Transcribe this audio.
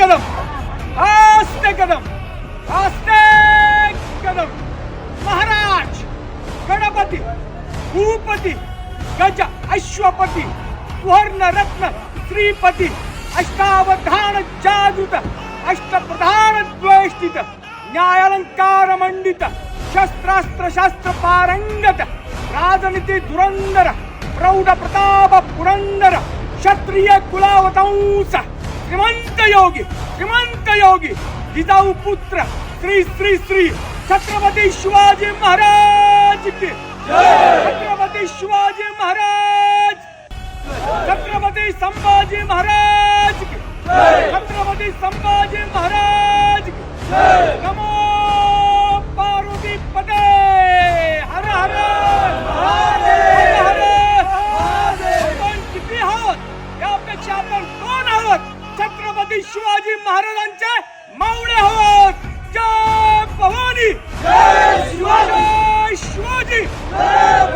कदम. आस्ते कदम. आस्ते कदम. महाराज गणपती भूपती गज अश्वपती सुवर्ण रत्न श्रीपती अष्टावधान जादूत अष्टप्रधान द्वेष्टित न्यायालंकार मंडित शस्त्रास्त्र शास्त्र पारंगत राजनीती धुरंधर प्रौढ प्रताप पुरंदर क्षत्रिय कुलावतंस श्रीमंत योगी श्रीमंत योगी जिजाऊ पुत्र श्री श्री श्री छत्रपती शिवाजी महाराज की छत्रपती शिवाजी महाराज छत्रपती संभाजी महाराज की छत्रपती संभाजी महाराज की नमो पार्वती पदे हर हर हर हर आपण किती आहोत यापेक्षा आपण कोण आहोत छत्रपती शिवाजी महाराजांचे मावळे आहोत जय भवानी. जय शिवाजी. शिवाजी जय